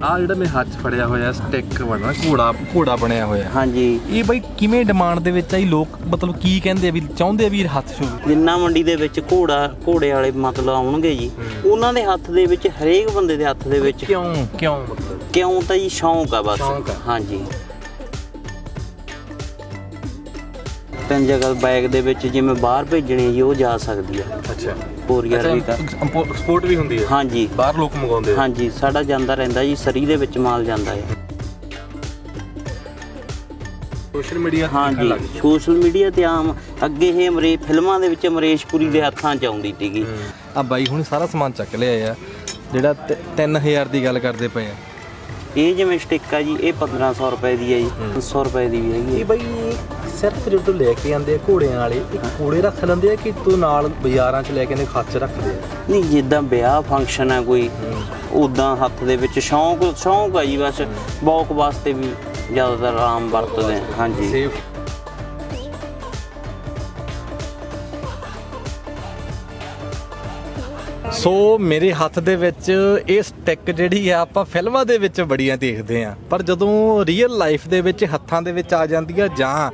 ਆ ਜਿਹੜਾ ਮੇਰੇ ਹੱਥ 'ਚ ਫੜਿਆ ਹੋਇਆ ਸਟਿੱਕ ਬਣਨਾ ਘੋੜਾ ਘੋੜਾ ਬਣਿਆ ਹੋਇਆ ਹਾਂਜੀ। ਇਹ ਬਈ ਕਿਵੇਂ ਡਿਮਾਂਡ ਦੇ ਵਿੱਚ ਆਈ? ਲੋਕ ਮਤਲਬ ਕੀ ਕਹਿੰਦੇ ਆ ਵੀ ਚਾਹੁੰਦੇ ਆ ਵੀ ਹੱਥ ਹੋਵੇ? ਜਿੰਨਾ ਮੰਡੀ ਦੇ ਵਿੱਚ ਘੋੜਾ ਘੋੜੇ ਵਾਲੇ ਮਤਲਬ ਆਉਣਗੇ ਜੀ ਉਹਨਾਂ ਦੇ ਹੱਥ ਦੇ ਵਿੱਚ ਹਰੇਕ ਬੰਦੇ ਦੇ ਹੱਥ ਦੇ ਵਿੱਚ ਕਿਉਂ? ਕਿਉਂ? ਕਿਉਂ ਤਾਂ ਜੀ ਸ਼ੌਂਕ ਆ ਬਸ। ਸ਼ੌਂਕ ਆ। ਹਾਂਜੀ। ਤਿੰਨ ਜਗ੍ਹਾ ਬੈਗ ਦੇ ਵਿੱਚ ਜਿਵੇਂ ਬਾਹਰ ਭੇਜਣੀ ਜੀ ਉਹ ਜਾ ਸਕਦੀ ਆ ਅੱਛਾ। ਕੋਰੀਅਰ ਵੀ ਕਰ ਐਕਸਪੋਰਟ ਵੀ ਹੁੰਦੀ ਹੈ? ਹਾਂਜੀ। ਬਾਹਰ ਲੋਕ ਮੰਗਾਉਂਦੇ ਆ? ਹਾਂਜੀ ਸਾਡਾ ਜਾਂਦਾ ਰਹਿੰਦਾ ਜੀ ਸਰੀ ਦੇ ਵਿੱਚ ਮਾਲ ਜਾਂਦਾ ਹੈ। ਸੋਸ਼ਲ ਮੀਡੀਆ ਹਾਂਜੀ ਸੋਸ਼ਲ ਮੀਡੀਆ ਤੇ ਆਮ ਅੱਗੇ ਇਹ ਅਮਰੇ ਫਿਲਮਾਂ ਦੇ ਵਿੱਚ ਅਮਰੇਸ਼ਪੁਰੀ ਦੇ ਹੱਥਾਂ 'ਚ ਆਉਂਦੀ ਸੀਗੀ। ਆ ਬਾਈ ਹੁਣ ਸਾਰਾ ਸਮਾਨ ਚੱਕ ਲਿਆ ਆ ਜਿਹੜਾ 3000 ਦੀ ਗੱਲ ਕਰਦੇ ਪਏ ਆ। ਇਹ ਜਿਵੇਂ ਸਟਿੱਕ ਆ ਜੀ ਇਹ 1500 ਰੁਪਏ ਦੀ ਹੈ। ਜੀ 100 ਰੁਪਏ ਦੀ ਵੀ ਹੈਗੀ ਇਹ ਬਾਈ ਸਿਰਫ ਜਦੋਂ ਲੈ ਕੇ ਆਂਦੇ ਆ ਘੋੜਿਆਂ ਵਾਲੇ। ਇਹ ਘੋੜੇ ਰੱਖ ਲੈਂਦੇ ਆ ਕਿ ਤੂੰ ਨਾਲ ਬਾਜ਼ਾਰਾਂ 'ਚ ਲੈ ਕੇ ਨੇ ਖੱਚ ਰੱਖਦੇ ਆ? ਨਹੀਂ ਜਿੱਦਾਂ ਵਿਆਹ ਫੰਕਸ਼ਨ ਹੈ ਕੋਈ ਉਦਾਂ ਹੱਥ ਦੇ ਵਿੱਚ ਸ਼ੌਂਕ ਸ਼ੌਂਕ ਆ ਜੀ ਬਸ। ਬੌਕ ਵਾਸਤੇ ਵੀ ਜ਼ਿਆਦਾਤਰ ਆਮ ਵਰਤਦੇ ਆ ਹਾਂਜੀ। ਸੋ ਮੇਰੇ ਹੱਥ ਦੇ ਵਿੱਚ ਇਹ ਸਟਿੱਕ ਜਿਹੜੀ ਆ, ਆਪਾਂ ਫਿਲਮਾਂ ਦੇ ਵਿੱਚ ਬੜੀਆਂ ਦੇਖਦੇ ਆ ਪਰ ਜਦੋਂ ਰੀਅਲ ਲਾਈਫ ਦੇ ਵਿੱਚ ਹੱਥਾਂ ਦੇ ਵਿੱਚ ਆ ਜਾਂਦੀ ਆ, ਜਾਂ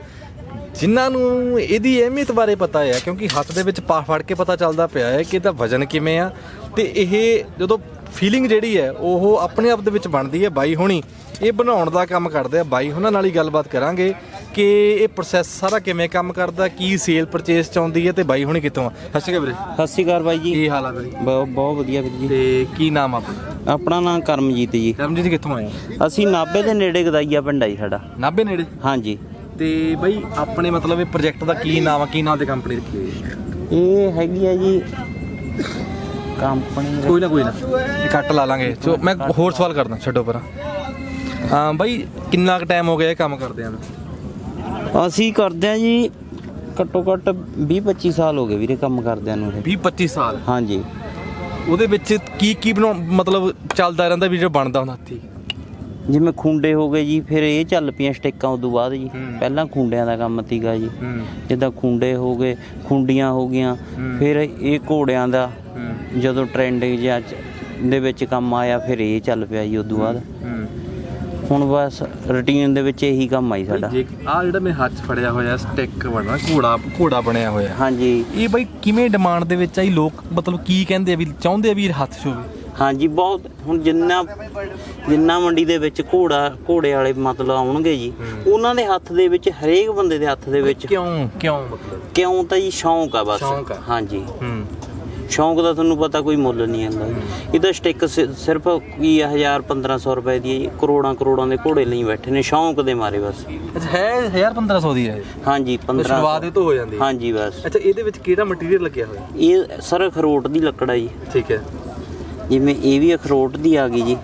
ਜਿਨ੍ਹਾਂ ਨੂੰ ਇਹਦੀ ਅਹਿਮੀਅਤ ਬਾਰੇ ਪਤਾ ਹੈ ਕਿਉਂਕਿ ਹੱਥ ਦੇ ਵਿੱਚ ਪਾ ਫੜ ਕੇ ਪਤਾ ਚੱਲਦਾ ਪਿਆ ਹੈ ਕਿ ਇਹਦਾ ਵਜ਼ਨ ਕਿਵੇਂ ਆ, ਤੇ ਇਹ ਜਦੋਂ ਫੀਲਿੰਗ ਜਿਹੜੀ ਹੈ ਉਹ ਆਪਣੇ ਆਪ ਦੇ ਵਿੱਚ ਬਣਦੀ ਹੈ ਬਾਈ ਹੁਣੀ। ਇਹ ਬਣਾਉਣ ਦਾ ਕੰਮ ਕਰਦੇ ਆ ਬਾਈ ਹੁਣਾਂ ਨਾਲ ਹੀ ਗੱਲਬਾਤ ਕਰਾਂਗੇ ਕਿ ਇਹ ਪ੍ਰੋਸੈਸ ਸਾਰਾ ਕਿਵੇਂ ਕੰਮ ਕਰਦਾ ਕੀ ਸੇਲ ਪਰਚੇਸ ਚ ਆਉਂਦੀ ਹੈ ਤੇ ਬਾਈ ਹੁਣੀ ਕਿੱਥੋਂ ਆ? ਸਤਿ ਸ਼੍ਰੀ ਅਕਾਲ ਵੀਰੇ। ਸਤਿ ਸ਼੍ਰੀ ਅਕਾਲ ਬਾਈ ਜੀ। ਕੀ ਹਾਲ ਆ ਵੀਰੇ? ਬਹੁਤ ਬਹੁਤ ਵਧੀਆ ਵੀਰ ਜੀ। ਤੇ ਕੀ ਨਾਮ ਆ ਆਪਣਾ? ਆਪਣਾ ਨਾਮ ਕਰਮਜੀਤ ਜੀ। ਕਰਮਜੀਤ ਕਿੱਥੋਂ ਆਏ ਆ ਅਸੀਂ ਨਾਭੇ ਦੇ ਨੇੜੇ ਗਦਾਈਆ ਪਿੰਡ ਆ ਜੀ ਸਾਡਾ। ਨਾਭੇ ਨੇੜੇ? ਹਾਂਜੀ। ਤੇ ਬਾਈ ਆਪਣੇ ਮਤਲਬ ਇਹ ਪ੍ਰੋਜੈਕਟ ਦਾ ਕੀ ਨਾਮ ਆ ਕੀ ਨਾਮ ਦੀ ਕੰਪਨੀ ਰੱਖੀ ਹੋਈ ਹੈ? ਇਹ ਹੈਗੀ ਆ ਜੀ ਕੰਪਨੀ ਕੋਈ ਨਾ ਕੋਈ ਨਾ। ਇਹ ਕੱਟ ਲਾ ਲਾਂਗੇ। ਸੋ ਮੈਂ ਹੋਰ ਸਵਾਲ ਕਰਦਾ ਛੱਡੋ ਪਰਾਂ। ਹਾਂ ਬਾਈ ਕਿੰਨਾ ਕੁ ਟਾਈਮ ਹੋ ਗਿਆ ਇਹ ਕੰਮ ਕਰਦਿਆਂ ਨੂੰ ਅਸੀਂ ਕਰਦੇ ਆ ਜੀ ਘੱਟੋ ਘੱਟ 20 25 ਸਾਲ ਹੋ ਗਏ ਵੀਰੇ ਕੰਮ ਕਰਦਿਆਂ ਨੂੰ ਇਹ। 20 25 ਸਾਲ? ਹਾਂਜੀ। ਉਹਦੇ ਵਿੱਚ ਕੀ ਕੀ ਬਣਾਉ ਮਤਲਬ ਚੱਲਦਾ ਰਹਿੰਦਾ ਵੀ ਜਿਹੜਾ ਬਣਦਾ ਹੁੰਦਾ ਹੱਥੀ? ਜਿਵੇਂ ਖੁੰਡੇ ਹੋ ਗਏ ਜੀ ਫਿਰ ਇਹ ਚੱਲ ਪਈਆਂ ਸਟਿੱਕਾਂ ਉਦੋਂ ਬਾਅਦ ਜੀ। ਪਹਿਲਾਂ ਖੁੰਡਿਆਂ ਦਾ ਕੰਮ ਸੀਗਾ ਜੀ। ਜਿੱਦਾਂ ਖੁੰਡੇ ਹੋ ਗਏ ਖੁੰਡੀਆਂ ਹੋ ਗਈਆਂ। ਫਿਰ ਇਹ ਘੋੜਿਆਂ ਦਾ ਜਦੋਂ ਟ੍ਰੈਂਡਿੰਗ ਜਿਹਾ ਦੇ ਵਿੱਚ ਕੰਮ ਆਇਆ ਫਿਰ ਇਹ ਚੱਲ ਪਿਆ ਜੀ ਉਦੋਂ ਬਾਅਦ। ਹੁਣ ਬਸ ਰੁਟੀਨ ਦੇ ਵਿੱਚ ਇਹੀ ਕੰਮ ਆਈ ਸਾਡਾ। ਆ ਜਿਹੜਾ ਮੇਰੇ ਹੱਥ ਫੜਿਆ ਹੋਇਆ ਸਟਿੱਕ ਬਣਨਾ ਘੋੜਾ ਘੋੜਾ ਬਣਿਆ ਹੋਇਆ। ਹਾਂਜੀ। ਇਹ ਬਾਈ ਕਿਵੇਂ ਡਿਮਾਂਡ ਦੇ ਵਿੱਚ ਆਈ? ਲੋਕ ਮਤਲਬ ਕੀ ਕਹਿੰਦੇ ਆ ਵੀ ਚਾਹੁੰਦੇ ਆ ਵੀ ਹੱਥ ਹੋਵੇ ਹਾਂਜੀ ਬਹੁਤ। ਹੁਣ ਜਿੰਨਾ ਜਿੰਨਾ ਮੰਡੀ ਦੇ ਵਿੱਚ ਘੋੜਾ ਘੋੜੇ ਵਾਲੇ ਮਤਲਬ ਆਉਣਗੇ ਜੀ ਉਹਨਾਂ ਦੇ ਹੱਥ ਦੇ ਵਿੱਚ ਹਰੇਕ ਬੰਦੇ ਦੇ ਹੱਥ ਦੇ ਵਿੱਚ ਕਿਉਂ ਕਿਉਂ ਮਤਲਬ? ਕਿਉਂ ਤਾਂ ਜੀ ਸ਼ੌਂਕ ਆ ਬਸ। ਹਾਂਜੀ। ਹੂੰ। ਸ਼ੌਂਕ ਦਾ ਤੁਹਾਨੂੰ ਪਤਾ ਕੋਈ ਮੁੱਲ ਨਹੀਂ ਆਂਦਾ ਇਹਦਾ ਸਟਿੱਕ ਸਿਰਫ ਕੀ 1000 1500 ਰੁਪਏ ਦੀ। ਕਰੋੜਾਂ ਕਰੋੜਾਂ ਦੇ ਘੋੜੇ ਲਈ ਬੈਠੇ ਨੇ ਸ਼ੌਂਕ ਦੇ ਮਾਰੇ ਬਸ। ਅੱਛਾ ਹੈ 1000 1500 ਦੀ ਹੈ ਇਹ? ਹਾਂਜੀ ਤੇ 15 ਸ਼ੁਰੂਆਤ ਇਹ ਤੋਂ ਹੋ ਜਾਂਦੀ ਹੈ। ਹਾਂਜੀ ਬਸ। ਅੱਛਾ ਇਹਦੇ ਵਿੱਚ ਕਿਹੜਾ ਮਟੀਰੀਅਲ ਲੱਗਿਆ ਹੋਇਆ? ਇਹ ਸਰ ਅਖਰੋਟ ਦੀ ਲੱਕੜ ਜੀ। ਠੀਕ ਹੈ। ਜਿਵੇਂ ਇਹ ਵੀ ਅਖਰੋਟ ਦੀ ਆ ਗਈ ਜੀ।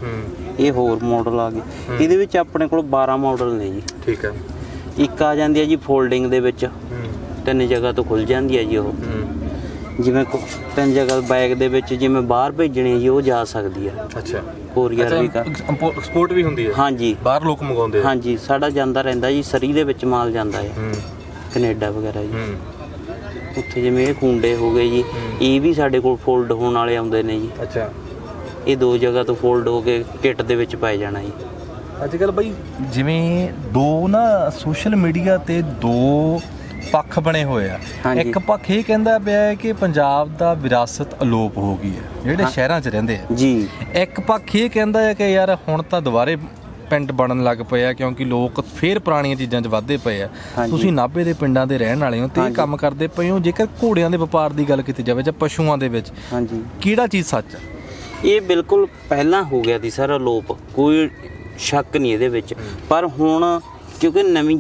ਇਹ ਹੋਰ ਮਾਡਲ ਆ ਗਏ ਇਹਦੇ ਵਿੱਚ ਆਪਣੇ ਕੋਲ 12 ਮਾਡਲ ਨੇ ਜੀ। ਠੀਕ ਹੈ ਇੱਕ ਆ ਜਾਂਦੀ ਹੈ ਜੀ ਫੋਲਡਿੰਗ ਦੇ ਵਿੱਚ। ਤਿੰਨ ਜਗ੍ਹਾ ਤੋਂ ਖੁੱਲ ਜਾਂਦੀ ਹੈ ਜੀ ਉਹ। ਜਿਵੇਂ ਤਿੰਨ ਜਗ੍ਹਾ ਬੈਗ ਦੇ ਵਿੱਚ ਜਿਵੇਂ ਬਾਹਰ ਭੇਜਣੀ ਹੈ ਜੀ ਉਹ ਜਾ ਸਕਦੀ ਹੈ ਅੱਛਾ। ਕੋਰੀਅਰ ਵੀ ਕਰ ਐਕਸਪੋਰਟ ਵੀ ਹੁੰਦੀ ਹੈ ਹਾਂਜੀ। ਬਾਹਰ ਲੋਕ ਮੰਗਾਉਂਦੇ ਆ? ਹਾਂਜੀ ਸਾਡਾ ਜਾਂਦਾ ਰਹਿੰਦਾ ਜੀ ਸਰੀ ਦੇ ਵਿੱਚ ਮਾਲ ਜਾਂਦਾ ਹੈ। ਕੈਨੇਡਾ ਵਗੈਰਾ ਜੀ। ਉੱਥੇ ਜਿਵੇਂ ਇਹ ਖੁੰਡੇ ਹੋ ਗਏ ਜੀ। ਇਹ ਵੀ ਸਾਡੇ ਕੋਲ ਫੋਲਡ ਹੋਣ ਵਾਲੇ ਆਉਂਦੇ ਨੇ ਜੀ। ਅੱਛਾ। ਇਹ ਦੋ ਜਗ੍ਹਾ ਤੋਂ ਫੋਲਡ ਹੋ ਕੇ ਕਿੱਟ ਦੇ ਵਿੱਚ ਪਾਏ ਜਾਣਾ ਜੀ। ਅੱਜ ਕੱਲ ਬਈ ਜਿਵੇਂ ਦੋ ਨਾ ਸੋਸ਼ਲ ਮੀਡੀਆ ਤੇ ਦੋ ਪੱਖ ਬਣੇ ਹੋਏ ਆ। ਇੱਕ ਪੱਖ ਇਹ ਕਹਿੰਦਾ ਪਿਆ ਹੈ ਕਿ ਪੰਜਾਬ ਦਾ ਵਿਰਾਸਤ ਅਲੋਪ ਹੋ ਗਈ ਹੈ ਜਿਹੜੇ ਸ਼ਹਿਰਾਂ 'ਚ ਰਹਿੰਦੇ ਆ। ਜੀ। ਇੱਕ ਪੱਖ ਇਹ ਕਹਿੰਦਾ ਹੈ ਕਿ ਯਾਰ ਹੁਣ ਤਾਂ ਦੁਬਾਰੇ ਪਿੰਡ ਬਣਨ ਲੱਗ ਪਏ ਆ ਕਿਉਂਕਿ ਲੋਕ ਫੇਰ ਪੁਰਾਣੀਆਂ ਚੀਜ਼ਾਂ 'ਚ ਵੱਧਦੇ ਪਏ ਆ। ਤੁਸੀਂ ਨਾਭੇ ਦੇ ਪਿੰਡਾਂ ਦੇ ਰਹਿਣ ਵਾਲੇ ਹੋ ਤੇ ਇਹ। ਕੰਮ ਕਰਦੇ ਪਏ ਹੋ ਜੇਕਰ ਘੋੜਿਆਂ ਦੇ ਵਪਾਰ ਦੀ ਗੱਲ ਕੀਤੀ ਜਾਵੇ ਜਾਂ ਪਸ਼ੂਆਂ ਦੇ ਵਿੱਚ। ਹਾਂਜੀ। ਕਿਹੜਾ ਚੀਜ਼ ਸੱਚ ਹੈ ਇਹ ਬਿਲਕੁਲ ਪਹਿਲਾਂ ਹੋ ਗਿਆ ਸੀ ਸਾਰਾ ਲੋਪ ਕੋਈ ਸ਼ੱਕ ਨਹੀਂ ਇਹਦੇ ਵਿੱਚ। ਪਰ ਹੁਣ ਕਿਉਂਕਿ ਨਵੀਂ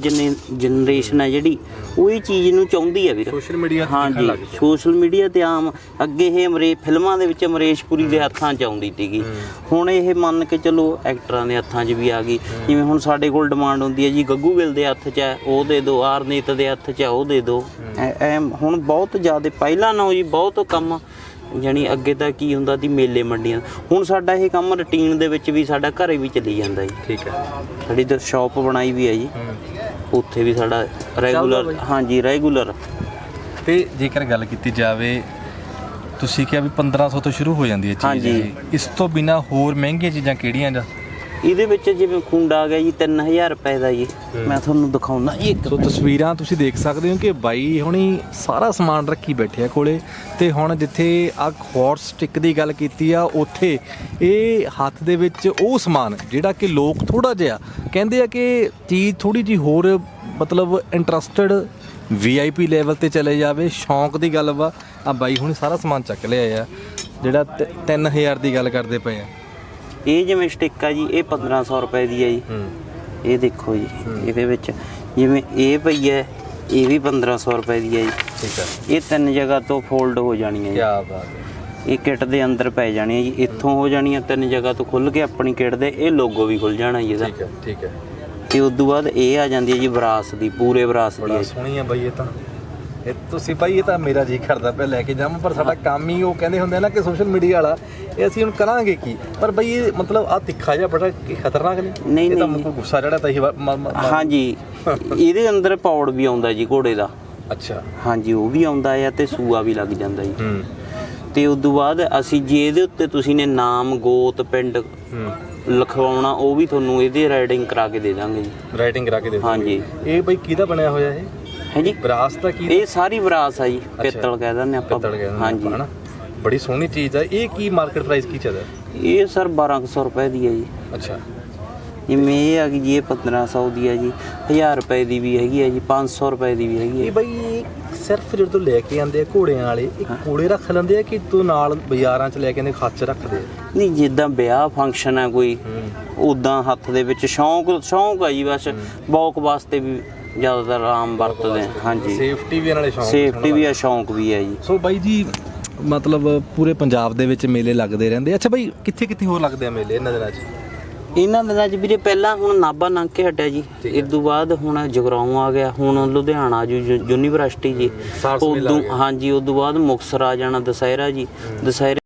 ਜਨਰੇਸ਼ਨ ਹੈ ਜਿਹੜੀ ਉਹ ਇਹ ਚੀਜ਼ ਨੂੰ ਚਾਹੁੰਦੀ ਹੈ ਵੀਰ। ਸੋਸ਼ਲ ਮੀਡੀਆ ਹਾਂਜੀ ਸੋਸ਼ਲ ਮੀਡੀਆ ਤੇ ਆਮ ਅੱਗੇ ਇਹ ਅਮਰੇ ਫਿਲਮਾਂ ਦੇ ਵਿੱਚ ਅਮਰੇਸ਼ਪੁਰੀ ਦੇ ਹੱਥਾਂ 'ਚ ਆਉਂਦੀ ਸੀਗੀ। ਹੁਣ ਇਹ ਮੰਨ ਕੇ ਚਲੋ ਐਕਟਰਾਂ ਦੇ ਹੱਥਾਂ 'ਚ ਵੀ ਆ ਗਈ। ਜਿਵੇਂ ਹੁਣ ਸਾਡੇ ਕੋਲ ਡਿਮਾਂਡ ਹੁੰਦੀ ਹੈ ਜੀ ਗੱਗੂ ਗਿੱਲ ਦੇ ਹੱਥ 'ਚ ਹੈ ਉਹ ਦੇ ਦਿਓ ਆਰਨੀਤ ਦੇ ਹੱਥ 'ਚ ਹੈ ਉਹ ਦੇ ਦਿਓ ਹੁਣ ਬਹੁਤ ਜ਼ਿਆਦਾ ਪਹਿਲਾਂ ਨਾਲੋਂ ਜੀ ਬਹੁਤ ਕੰਮ ਜਾਣੀ ਅੱਗੇ ਤਾਂ ਕੀ ਹੁੰਦਾ ਸੀ ਮੇਲੇ ਮੰਡੀਆਂ। ਹੁਣ ਸਾਡਾ ਇਹ ਕੰਮ ਰੁਟੀਨ ਦੇ ਵਿੱਚ ਵੀ ਸਾਡਾ ਘਰੇ ਵੀ ਚੱਲੀ ਜਾਂਦਾ ਜੀ। ਠੀਕ ਹੈ। ਸਾਡੀ ਤਾਂ ਸ਼ਾਪ ਬਣਾਈ ਵੀ ਹੈ ਜੀ। ਉੱਥੇ ਵੀ ਸਾਡਾ ਰੈਗੂਲਰ ਹਾਂਜੀ ਰੈਗੂਲਰ ਤੇ ਜੇਕਰ ਗੱਲ ਕੀਤੀ ਜਾਵੇ ਤੁਸੀਂ ਕਿਹਾ ਵੀ 1500 ਤੋਂ ਸ਼ੁਰੂ ਹੋ ਜਾਂਦੀ ਹੈ ਚੀਜ਼ ਹਾਂਜੀ। ਇਸ ਤੋਂ ਬਿਨਾ ਹੋਰ ਮਹਿੰਗੀਆਂ ਚੀਜ਼ਾਂ ਕਿਹੜੀਆਂ ਜਾਂ? ਇਹਦੇ ਵਿੱਚ ਜਿਵੇਂ ਖੁੰਡਾ ਆ ਗਿਆ ਜੀ 3000 ਰੁਪਏ ਦਾ ਜੀ। ਮੈਂ ਤੁਹਾਨੂੰ ਦਿਖਾਉਣਾ ਜੀ ਇੱਕ ਸੋ ਤਸਵੀਰਾਂ ਤੁਸੀਂ ਦੇਖ ਸਕਦੇ ਹੋ ਕਿ ਬਾਈ ਹੁਣੀ ਸਾਰਾ ਸਮਾਨ ਰੱਖੀ ਬੈਠੇ ਆ ਕੋਲੇ। ਤੇ ਹੁਣ ਜਿੱਥੇ ਆ ਹੌਟ ਸਟਿਕ ਦੀ ਗੱਲ ਕੀਤੀ ਆ ਉੱਥੇ ਇਹ ਹੱਥ ਦੇ ਵਿੱਚ ਉਹ ਸਮਾਨ ਜਿਹੜਾ ਕਿ ਲੋਕ ਥੋੜਾ ਜਿਹਾ ਕਹਿੰਦੇ ਆ ਕਿ ਚੀਜ਼ ਥੋੜੀ ਜੀ ਹੋਰ ਮਤਲਬ ਇੰਟਰਸਟਿਡ ਵੀਆਈਪੀ ਲੈਵਲ ਤੇ ਚਲੇ ਜਾਵੇ। ਸ਼ੌਂਕ ਦੀ ਗੱਲ ਵਾ। ਆ ਬਾਈ ਹੁਣੀ ਸਾਰਾ ਸਮਾਨ ਚੱਕ ਲਿਆ ਆ ਜਿਹੜਾ 3000 ਦੀ ਗੱਲ ਕਰਦੇ ਪਏ ਆ। ਇਹ ਜਿਵੇਂ ਸਟਿਕ ਆ ਜੀ ਇਹ 1500 ਰੁਪਏ ਦੀ ਹੈ ਜੀ। ਇਹ ਦੇਖੋ ਜੀ ਇਹਦੇ ਵਿੱਚ ਜਿਵੇਂ ਇਹ ਪਈ ਹੈ ਇਹ ਵੀ 1500 ਰੁਪਏ ਦੀ ਹੈ ਜੀ। ਠੀਕ ਆ। ਇਹ ਤਿੰਨ ਜਗ੍ਹਾ ਤੋਂ ਫੋਲਡ ਹੋ ਜਾਣੀ ਹੈ ਕੀ ਬਾਤ ਹੈ। ਇਹ ਕਿੱਟ ਦੇ ਅੰਦਰ ਪੈ ਜਾਣੀ ਹੈ ਜੀ। ਇੱਥੋਂ ਹੋ ਜਾਣੀ ਹੈ ਤਿੰਨ ਜਗ੍ਹਾ ਤੋਂ ਖੁੱਲ ਕੇ ਆਪਣੀ ਕਿੱਟ ਦੇ ਇਹ ਲੋਗੋ ਵੀ ਖੁੱਲ ਜਾਣਾ ਜੀ ਇਹਦਾ। ਠੀਕ ਹੈ ਠੀਕ ਹੈ। ਤੇ ਉਸ ਤੋਂ ਬਾਅਦ ਇਹ ਆ ਜਾਂਦੀ ਹੈ ਜੀ ਵਿਰਾਸ ਦੀ ਪੂਰੇ ਵਿਰਾਸ ਦੀ। ਬੜਾ ਹੈ। ਸੋਹਣੀ ਆ ਬਾਈ ਇਹ ਤਾਂ। ਇਹ ਤੁਸੀਂ ਭਾਈ ਇਹ ਤਾਂ ਮੇਰਾ ਜੀ ਕਰਦਾ ਪਿਆ ਲੈ ਕੇ ਜਾਵਾਂ ਪਰ ਸਾਡਾ ਕੰਮ ਹੀ ਉਹ ਕਹਿੰਦੇ ਹੁੰਦੇ ਆ ਨਾ ਕਿ ਸੋਸ਼ਲ ਮੀਡੀਆ ਵਾਲਾ ਇਹ ਅਸੀਂ ਹੁਣ ਕਰਾਂਗੇ ਕੀ? ਪਰ ਬਈ ਇਹ ਮਤਲਬ ਆ ਤਿੱਖਾ ਜਿਹਾ ਬੜਾ ਕੀ ਖਤਰਨਾਕ ਨਹੀਂ? ਨਹੀਂ, ਇਹ ਤਾਂ। ਮੈਨੂੰ ਗੁੱਸਾ ਜਿਹੜਾ ਤਾਂ ਹੀ ਵਾ- ਮ- ਮ- ਮ- ਹਾਂਜੀ। ਇਹਦੇ ਅੰਦਰ ਪੌੜ ਵੀ ਆਉਂਦਾ ਜੀ ਘੋੜੇ ਦਾ। ਅੱਛਾ। ਹਾਂਜੀ ਉਹ ਵੀ ਆਉਂਦਾ ਆ ਤੇ ਸੂਆ ਵੀ ਲੱਗ ਜਾਂਦਾ ਜੀ। ਹੂੰ। ਤੇ ਉਸ ਤੋਂ ਬਾਅਦ ਅਸੀਂ ਜੇ ਇਹਦੇ ਉੱਤੇ ਤੁਸੀਂ ਨੇ ਨਾਮ ਗੋਤ ਪਿੰਡ ਲਿਖਵਾਉਣਾ ਉਹ ਵੀ ਤੁਹਾਨੂੰ ਇਹਦੇ ਰਾਈਡਿੰਗ ਕਰਾ ਕੇ ਦੇ ਦਾਂਗੇ ਜੀ। ਰਾਈਟਿੰਗ ਕਰਾ ਕੇ ਦੇ ਦਿਓ। ਹਾਂਜੀ। ਇਹ ਬਈ ਕਿਹਦਾ ਬਣਿਆ ਹੋਇਆ ਇਹ? ਹੈ ਜੀ ਬਰਾਸ ਦਾ ਕੀ ਇਹ ਸਾਰੀ ਵਿਰਾਸ ਆ ਜੀ ਪਿੱਤਲ ਕਹਿ ਦਿੰਦੇ ਆਪਾਂ। ਪਿੱਤਲ ਕਹਿੰਦੇ ਹਾਂਜੀ। ਹਨਾ। ਬੜੀ ਸੋਹਣੀ ਚੀਜ਼ ਆ। ਇਹ ਕੀ ਮਾਰਕੀਟ ਪ੍ਰਾਈਸ ਕੀ ਚੱਲਦਾ? ਇਹ ਸਰ 1200 ਰੁਪਏ ਦੀ ਹੈ ਜੀ। ਅੱਛਾ। ਜਿਵੇਂ ਇਹ ਆ ਗਈ ਜੀ ਇਹ 1500 ਦੀ ਹੈ ਜੀ। 1000 ਰੁਪਏ ਦੀ ਵੀ ਹੈਗੀ ਹੈ ਜੀ 500 ਰੁਪਏ ਦੀ ਵੀ ਹੈਗੀ ਇਹ ਹੈ ਬਈ ਸਿਰਫ ਜਦੋਂ ਲੈ ਕੇ ਆਉਂਦੇ ਆ ਘੋੜਿਆਂ ਵਾਲੇ ਇਹ ਕੋਲੇ ਰੱਖ ਲੈਂਦੇ ਆ ਕਿ ਤੂੰ ਨਾਲ ਬਾਜ਼ਾਰਾਂ 'ਚ ਲੈ ਕੇ ਨੇ ਖੱਚ ਰੱਖਦੇ ਆ? ਨਹੀਂ ਜਿੱਦਾਂ ਵਿਆਹ ਫੰਕਸ਼ਨ ਹੈ ਕੋਈ ਉਦਾਂ ਹੱਥ ਦੇ ਵਿੱਚ ਸ਼ੌਂਕ ਸ਼ੌਂਕ ਆ ਜੀ ਬਸ। ਬੌਕ ਵਾਸਤੇ ਵੀ ਜ਼ਿਆਦਾਤਰ ਆਮ ਵਰਤਦੇ ਹਾਂਜੀ। ਸੇਫਟੀ ਵੀ ਨਾਲੇ ਸ਼ੌਂਕ ਸੇਫਟੀ ਵੀ ਆ ਸ਼ੌਂਕ ਵੀ ਹੈ ਜੀ। ਸੋ ਬਾਈ ਜੀ ਮਤਲਬ ਪੂਰੇ ਪੰਜਾਬ ਦੇ ਵਿੱਚ ਮੇਲੇ ਲੱਗਦੇ ਰਹਿੰਦੇ ਅੱਛਾ ਬਾਈ ਕਿੱਥੇ ਕਿੱਥੇ ਹੋਰ ਲੱਗਦੇ ਆ ਮੇਲੇ ਇਹਨਾਂ ਦਿਨਾਂ 'ਚ? ਇਹਨਾਂ ਦਿਨਾਂ 'ਚ ਵੀਰੇ ਪਹਿਲਾਂ ਹੁਣ ਨਾਭਾ ਲੰਘ ਕੇ ਹਟਿਆ ਜੀ। ਇਸ ਤੋਂ ਬਾਅਦ ਹੁਣ ਜਗਰਾਉਂ ਆ ਗਿਆ ਹੁਣ ਲੁਧਿਆਣਾ ਜੀ ਯੂਨੀਵਰਸਿਟੀ ਜੀ। ਸਾਰਸ ਮੇਲਾ ਆ ਉਦੋਂ ਹਾਂਜੀ ਤੋਂ ਬਾਅਦ ਮੁਕਤਸਰ ਆ ਜਾਣਾ ਦੁਸਹਿਰਾ ਜੀ। ਦੁਸਹਿਰੇ